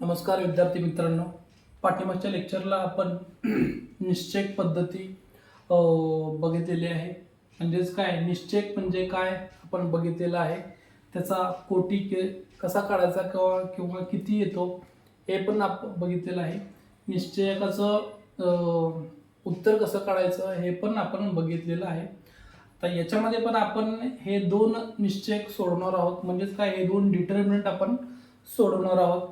नमस्कार विद्यार्थी मित्रांनो. पाठीमागच्या लेक्चरला आपण निश्चय पद्धती बघितलेली आहे. म्हणजेच काय? निश्चय म्हणजे काय आपण बघितलेलं आहे? त्याचा कोटी के कसा काढायचा किंवा किंवा किती येतो? हे पण आपण बघितलेलं आहे. निश्चयकाचं उत्तर कसं काढायचं हे पण आपण बघितलेलं आहे. तर याच्यामध्ये पण आपण हे दोन निश्चयक सोडवणार आहोत. म्हणजेच काय? हे दोन डिटर्मिनंट आपण सोडवणार आहोत.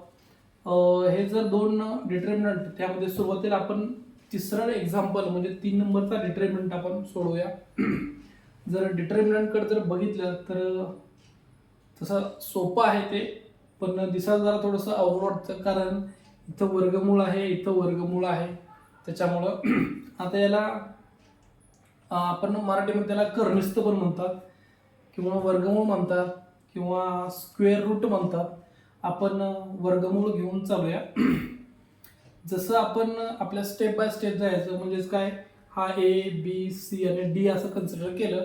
हे जर दोन डिटर्मिनंट त्यामध्ये सुरुवातीला आपण तिसरं एक्झाम्पल म्हणजे तीन नंबरचा डिटर्मिनंट आपण सोडवूया. जर डिटर्मिनंटकडे जर बघितलं तर तसं सोपं आहे ते पण दिसायला जरा थोडंसं अवघड वाटतं कारण इथं वर्गमूळ आहे इथं वर्गमूळ आहे. त्याच्यामुळं आता याला आपण मराठीमध्ये त्याला कर्णिस्त पण म्हणतात. किंवा वर्गमूळ म्हणतात किंवा स्क्वेअर रूट म्हणतात. आपण वर्गमूळ घेऊन चालूया. जसं आपण आपल्या स्टेप बाय स्टेप जायचं म्हणजेच काय? हा ए बी सी आणि डी असं कन्सिडर केलं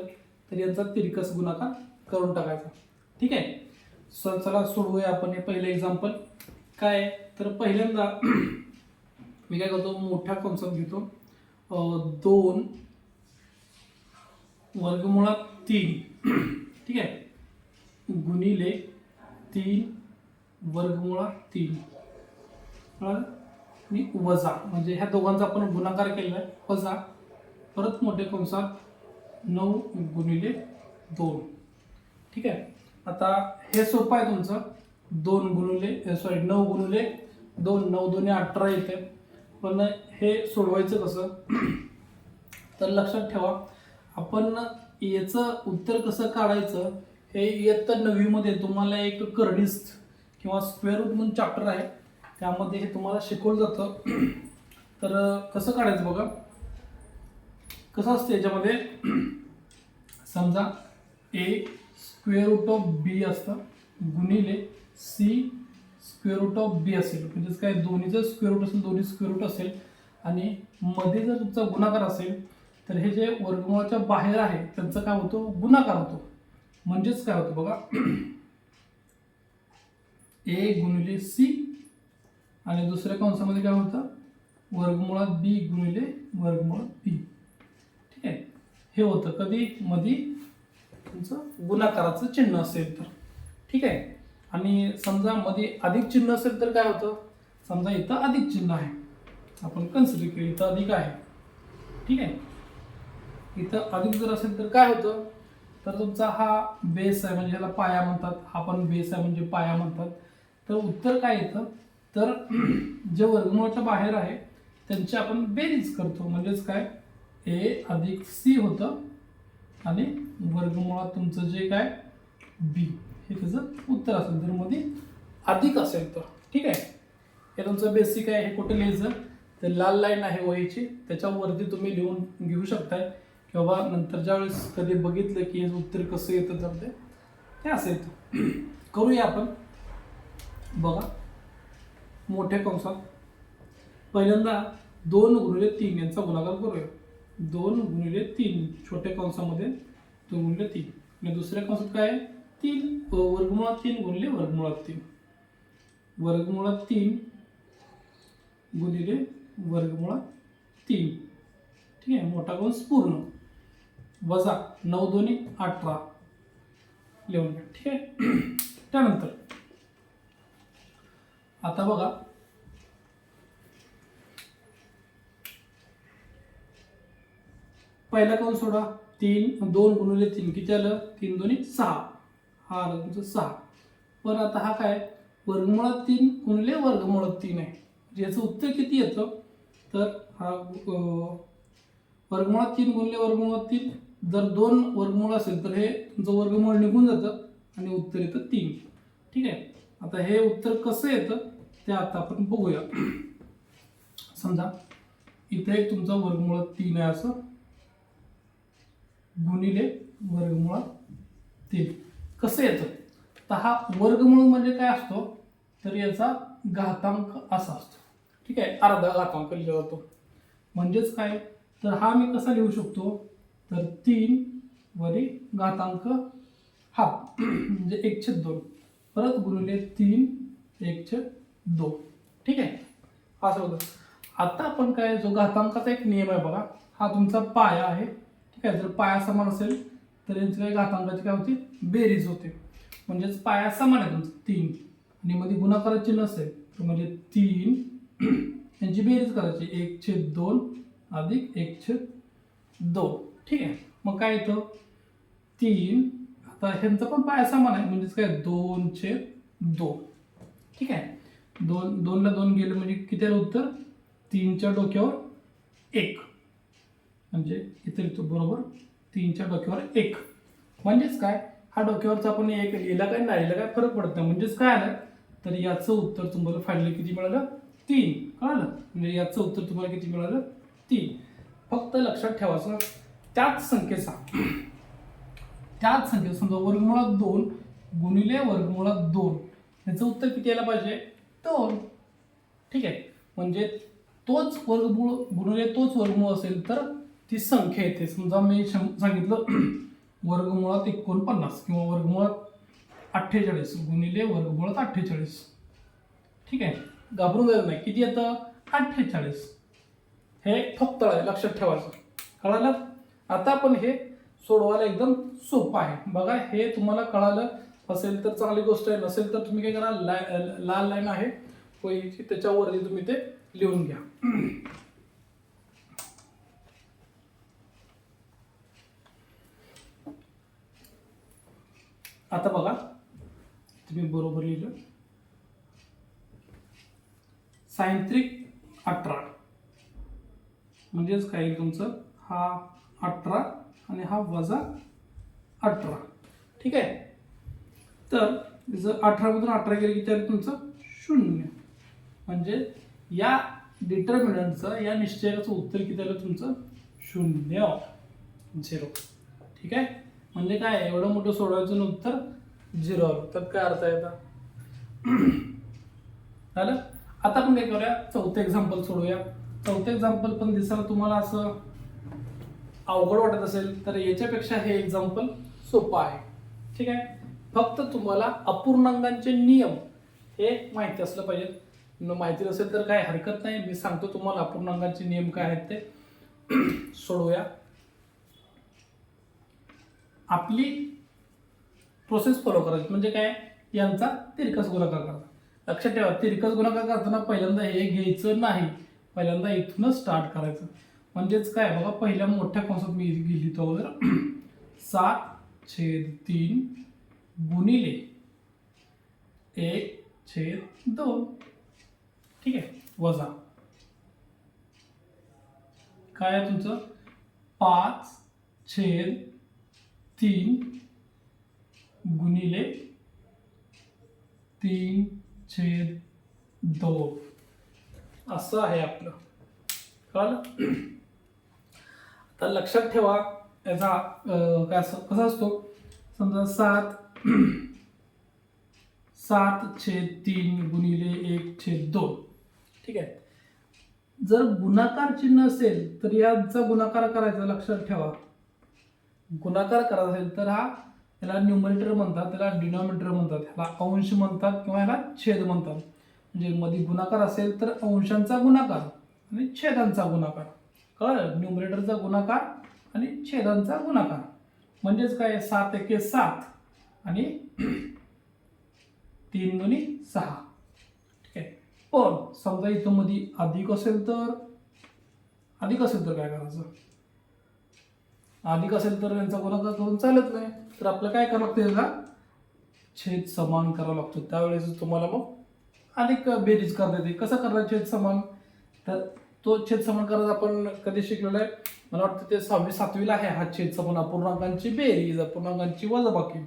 तर यांचा तिरकस गुणाकार करून टाकायचा. ठीक आहे? सर चला सोडवूया आपण हे पहिलं एक्झाम्पल काय? तर पहिल्यांदा मी काय करतो? मोठ्या कॉन्सेप्ट घेतो. दोन वर्गमुळात तीन. ठीक आहे? गुणिले तीन वर्गमुळात तीन. आणि वजा. म्हणजे ह्या दोघांचा आपण गुणाकार केलेला आहे. वजा. परत मोठे कंसात नऊ गुणिले दोन. ठीक आहे? आता हे सोपं आहे तुमचं. दोन गुणुले सॉरी नऊ गुणुले दोन. नऊ दोन्ही अठरा येते. पण हे सोडवायचं कसं? तर लक्षात ठेवा. आपण याचं उत्तर कसं काढायचं? हे इयत्ता नववीमध्ये तुम्हाला एक कर्डिस्त किंवा स्क्वेअर रूट म्हणून चॅप्टर आहे. त्यामध्ये हे तुम्हाला शिकवलं जातं. तर कसं काढायचं बघा? कसं असतं याच्यामध्ये? समजा A square root of B असतं. गुणिले C square root of B असेल. म्हणजेच काय? दोन्हीचं स्क्वेअर रूट असेल दोन्ही स्क्वेअर रूट असेल आणि मध्ये जर तुमचा गुणाकार असेल तर हे जे वर्गमुळाच्या बाहेर आहे त्यांचा काय होतो? गुणाकार होतो. म्हणजेच काय होतं बघा? ए गुणिले सी आणि दुसऱ्या कंसामध्ये काय होतं? वर्गमुळात बी गुणिले वर्गमुळात बी ठीक आहे? हे होतं. कधी? मधी तुमचं गुणाकाराचं चिन्ह असेल तर. ठीक आहे? आणि समजा मध्ये अधिक चिन्ह असेल तर काय होतं? समजा इथं अधिक चिन्ह आहे. आपण कन्सिडर केलं इथं अधिक आहे. ठीक आहे? इथं अधिक जर असेल तर काय होतं? तर तुमचा हा बेस आहे म्हणजे ह्याला पाया म्हणतात. हा पण बेस आहे म्हणजे पाया म्हणतात. तर उत्तर काय येतं? तर जे वर्गमुळाच्या बाहेर आहे त्यांची आपण बेरीज करतो. म्हणजेच काय? ए अधिक सी होतं आणि वर्गमुळात तुमचं जे काय? बी. हे त्याचं उत्तर असेल. जर मध्ये अधिक असेल तर. ठीक आहे? हे तुमचं बेसिक आहे. हे कुठे लिहायचं? ते लाल लाईन आहे वहीची त्याच्यावरती तुम्ही लिहून घेऊ शकताय की बाबा नंतरच्या वेळेस कधी बघितलं की हे उत्तर कसं येतं तर ते असं येतं. करूया आपण. बघा. मोठ्या कंसात. पहिल्यांदा दोन गुणिले तीन यांचा गुणाकार करूया. दोन गुणिले तीन छोट्या कंसामध्ये दोन गुणिले तीन. आणि दुसऱ्या कंसात काय आहे? तीन. वर्गमुळात तीन गुणिले वर्गमुळात तीन. वर्गमुळात तीन गुणिले वर्गमुळात तीन. ठीक आहे? मोठा कंस पूर्ण. वजा नऊ दोन्ही अठरा. लिहून ठीक आहे? त्यानंतर आता बघा. पहिला कोण सोडा? तीन दोन गुणिले तीन. किती आलं? तीन दोन्ही सहा. हा आलं तुमचं सहा. पण आता हा काय? वर्गमुळात तीन गुणिले वर्गमुळात तीन आहे. म्हणजे याचं उत्तर किती येतं? तर हा वर्गमुळात तीन गुणिले वर्गमुळात तीन. जर दोन वर्गमूळ असेल तर हे तुमचं वर्गमूळ निघून जातं आणि उत्तर येतं तीन. ठीक आहे? आता हे उत्तर कसं येतं? ते आता आपण बघूया. समजा इथे एक तुमचा वर्गमुळात तीन आहे असं. गुणिले वर्गमुळात तीन. कसं येतं? तर हा वर्गमूळ म्हणजे काय असतो? तर याचा घातांक असा असतो. ठीक आहे? अर्धा घातांक लिहिला जातो. म्हणजेच काय? तर हा मी कसा लिहू शकतो? तर तीन वरी घातांक हाफ म्हणजे एक छेद दोन. परत गुणिले तीन एक छेद दो. ठीक आहे? असं होतं आता आपण काय जो घातांकाचा एक नियम आहे बघा हा तुमचा पाया आहे. ठीक आहे? जर पाया समान असेल तर यांची काय घातांकाची काय होती? बेरीज होते. म्हणजेच पाया समान आहे तुमचा तीन. आणि मध्ये गुणाकाराची नसेल तर म्हणजे तीन. यांची बेरीज करायची. एक छेद दोन अधिक एक छेद दोन. ठीक आहे? मग काय येतं? तीन. आता ह्यांचा पण पाया समान आहे म्हणजेच काय? दोन छेद दोन. ठीक आहे? दोन दोनला दोन गेले म्हणजे किती उत्तर? तीनच्या डोक्यावर एक. म्हणजे इथे लिहितो बरोबर? तीनच्या डोक्यावर एक. म्हणजेच काय? हा डोक्यावरचा आपण एक लिहिला काय नाही लिहिला काय फरक पडत नाही. म्हणजेच काय आलं? तर याचं उत्तर तुम्हाला फायनली किती मिळालं? तीन. कळालं? म्हणजे याचं उत्तर तुम्हाला किती मिळालं? तीन. फक्त लक्षात ठेवायचं त्याच संख्येचा त्याच संख्येचा समजा वर्गमुळात दोन गुणिले वर्गमुळात दोन. याचं उत्तर किती यायला पाहिजे? तर ठीक आहे. म्हणजे तोच वर्गमूळ गुणिले तोच वर्गमूळ असेल तर ती संख्या येते. समजा मी शं- सांगितलं वर्गमुळात एकोणपन्नास किंवा वर्गमुळात अठ्ठेचाळीस गुणिले वर्गमुळात अठ्ठेचाळीस. ठीक आहे? घाबरून जायचं नाही. किती येतं? अठ्ठेचाळीस. हे फक्त आहे. लक्षात ठेवायचं. कळालं? आता आपण हे सोडवायला एकदम सोपं आहे. बघा हे तुम्हाला कळालं. असेल तर चांगली गोष्ट आहे नसेल तर तुम्ही काय करा लाय लाल लाईन आहे वहीची त्याच्यावरती तुम्ही ते लिहून घ्या. आता बघा तुम्ही बरोबर लिहिलं. सायंत्रिक अठरा. म्हणजेच काय येईल तुमचं? हा अठरा आणि हा वजा अठरा. ठीक आहे? तर जर अठरामधून अठरा गेले की त्याला तुमचं शून्य. म्हणजे या डिटर्मिनंटचं या निश्चयाचं उत्तर किती आलं? तुमचं शून्य. झिरो ठीक आहे? म्हणजे काय? एवढं मोठं सोडवायचं उत्तर झिरो आलं. तर काय अर्थ आहे आता? झालं? आता आपण काय करूया? चौथं एक्झाम्पल सोडूया चौथं एक्झाम्पल पण दिसायला तुम्हाला असं अवघड वाटत असेल तर याच्यापेक्षा हे एक्झाम्पल सोपं आहे. ठीक आहे? फक्त तुम्हाला अपूर्णांकांचे नियम हे माहिती असलं पाहिजे. माहिती नसेल तर काय हरकत नाही. मी सांगतो तुम्हाला अपूर्णांकांचे नियम काय आहेत ते. सोडवूया. आपली प्रोसेस फॉलो करायची. म्हणजे काय? यांचा तिरकस गुणाकार करा लक्षात ठेवा तिरकस गुणाकार करताना पहिल्यांदा हे घ्यायचं नाही. पहिल्यांदा इथूनच स्टार्ट करायचं. म्हणजेच काय? बघा पहिल्या मोठ्या कॉन्सेप्ट मी गेली तो अगोदर सात छेद तीन गुणिले एक छेद दोन. ठीक आहे? वजा. काय आहे तुमचं? पाच छेद तीन गुणिले तीन छेद दोन. असं आहे आपलं. कळलं? आता लक्षात ठेवा. याचा काय असं कसा असतो? समजा सात सात छेद तीन गुणिले एक छेद दोन. ठीक आहे? जर गुणाकार चिन्ह असेल तर याचा गुणाकार करायचा लक्षात ठेवा. गुणाकार करायचा असेल तर हा याला न्युमरेटर म्हणतात त्याला डिनॉमिनेटर म्हणतात ह्याला अंश म्हणतात किंवा ह्याला छेद म्हणतात. म्हणजे मध्ये गुणाकार असेल तर अंशांचा गुणाकार आणि छेदांचा गुणाकार. कळलं? न्युमरेटरचा गुणाकार आणि छेदांचा गुणाकार. म्हणजेच काय? सात एके सात. आणि तीन दोन्ही सहा. ठीक आहे? पण समजा इथं मध्ये अधिक असेल तर अधिक असेल तर काय करायचं? अधिक असेल तर यांचा गुणाकार करून चालत नाही. तर आपल्याला काय करावं लागतं याला? छेद समान करावा लागतो. त्यावेळेस तुम्हाला मग अधिक बेरीज करता येते. कसं करणार छेद समान? तर तो छेद समान करायचा आपण कधी शिकलेला आहे? मला वाटतं ते सहावी सातवीला आहे हा छेद समान. अपूर्णांकांची बेरीज अपूर्णांकांची वजाबाकी.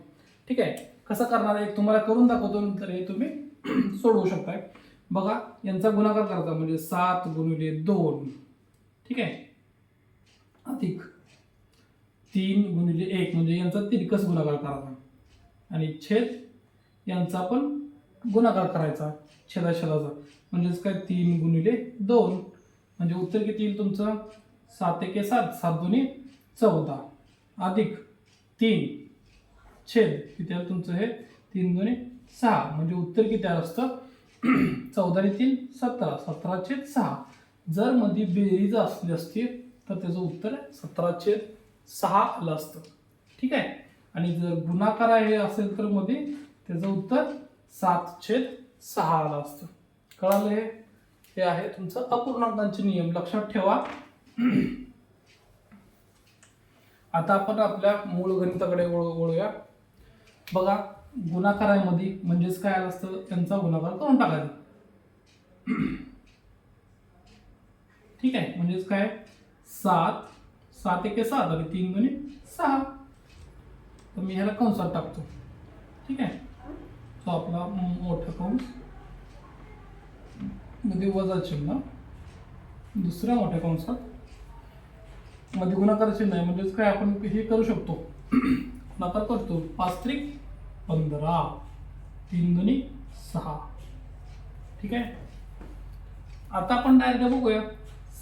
ठीक आहे? कसं करणार आहे? तुम्हाला करून दाखवतो नंतर हे तुम्ही सोडवू शकताय. बघा यांचा गुणाकार करायचा म्हणजे सात गुणिले दोन. ठीक आहे? अधिक तीन गुणिले एक म्हणजे यांचा तिरकस गुणाकार करायचा. आणि छेद यांचा पण गुणाकार करायचा छेदा छेदाचा म्हणजेच काय? तीन गुणिले दोन. म्हणजे उत्तर किती येईल तुमचं? सात एके सात. सात दोन्ही चौदा. अधिक तीन. छेद. किती आलं तुमचं हे? तीन दोन्ही सहा. म्हणजे उत्तर किती आलं असतं? चौदा आणि तीन सतरा. सतरा छेद सहा. जर मध्ये बेरीज असली असती तर त्याचं उत्तर सतरा छेद सहा आलं असतं. ठीक आहे? आणि जर गुणाकार आहे असेल तर मध्ये त्याचं उत्तर सात छेद सहा आलं असतं. कळालं हे? हे आहे तुमचं अपूर्णांकांचे नियम. लक्षात ठेवा. आता आपण आपल्या मूळ गणिताकडे वळू वळूया. बघा गुणाकारामध्ये म्हणजेच काय आलं असतं त्यांचा गुणाकार करून टाकायचा. ठीक आहे म्हणजेच काय? सात सात एके सात आणि तीन दोन्ही सहा. तर मी ह्याला कंसात टाकतो. ठीक आहे? तो आपला मोठा कंस. मध्ये वजा चिन्ह. दुसऱ्या मोठ्या कंसात. मध्ये गुणाकार चिन्ह आहे म्हणजेच काय? आपण हे करू शकतो. गुणाकार करतो. पाच त्रिक पंधरा तीन दोन्ही सहा. ठीक आहे? आता आपण डायरेक्ट बघूया.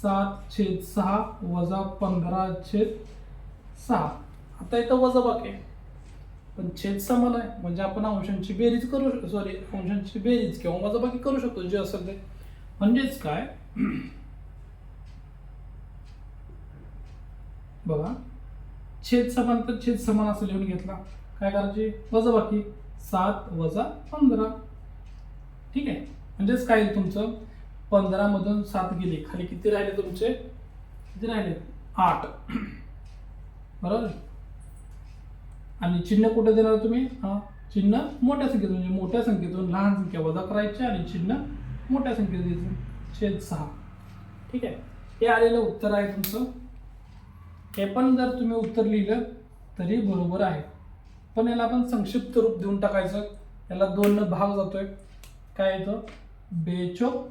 सात छेद सहा वजा पंधरा छेद सहा. आता इथं वजा बाकी आहे. पण छेद समान आहे. म्हणजे आपण अंशांची बेरीज करू शकतो सॉरी अंशांची बेरीज किंवा वजाबाकी करू शकतो. जे असेल ते. म्हणजेच काय? बघा. छेद समान तर छेद समान असं लिहून घेतला. काय करायचे? वजाबाकी सात वजा पंधरा. ठीक आहे? म्हणजेच काय तुमचं? पंधरामधून सात गेले. खाली किती राहिले तुमचे? किती राहिले? आठ. बरोबर? आणि चिन्ह कुठे देणार तुम्ही? हा चिन्ह मोठ्या संख्येतून म्हणजे मोठ्या संख्येतून लहान संख्या वजा करायची आणि चिन्ह मोठ्या संख्येत द्यायचं. छेद सहा. ठीक आहे? हे आलेलं उत्तर आहे तुमचं. हे पण जर तुम्ही उत्तर लिहिलं तरी बरोबर आहे. पण याला आपण संक्षिप्त रूप देऊन टाकायचं. याला दोन भाग जातोय. काय येतं? बेचो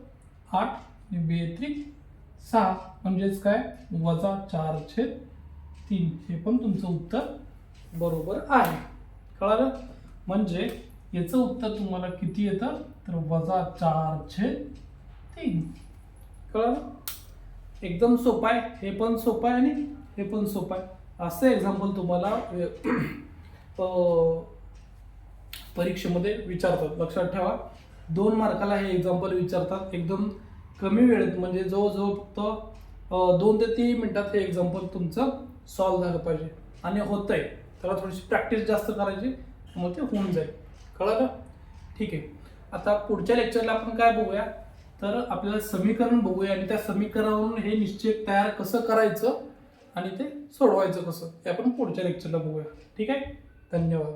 आठ आणि बेत्रिक सहा. म्हणजेच काय? वजा चार छेद तीन. हे पण तुमचं उत्तर बरोबर आहे. कळालं? म्हणजे याचं उत्तर तुम्हाला किती येतं? तर वजा चार छेद तीन. कळालं? एकदम सोपं आहे. हे पण सोपं आहे आणि हे पण सोपं आहे. असं एक्झाम्पल तुम्हाला परीक्षेमध्ये विचारतात. लक्षात ठेवा. दोन मार्काला हे एक्झाम्पल विचारतात. एकदम कमी वेळेत म्हणजे जवळजवळ फक्त दोन ते तीन मिनटात हे एक्झाम्पल तुमचं सॉल्व्ह झालं पाहिजे. आणि होतंय. त्याला थोडीशी प्रॅक्टिस जास्त करायची मग ते होऊन जाईल. कळलं ठीक आहे. आता पुढच्या लेक्चरला आपण काय बघूया? तर आपल्याला समीकरण बघूया आणि त्या समीकरणावरून हे निश्चय तयार कसं करायचं? आणि ते सोडवायचं कसं? हे आपण पुढच्या लेक्चरला बघूया. ठीक आहे? धन्यवाद.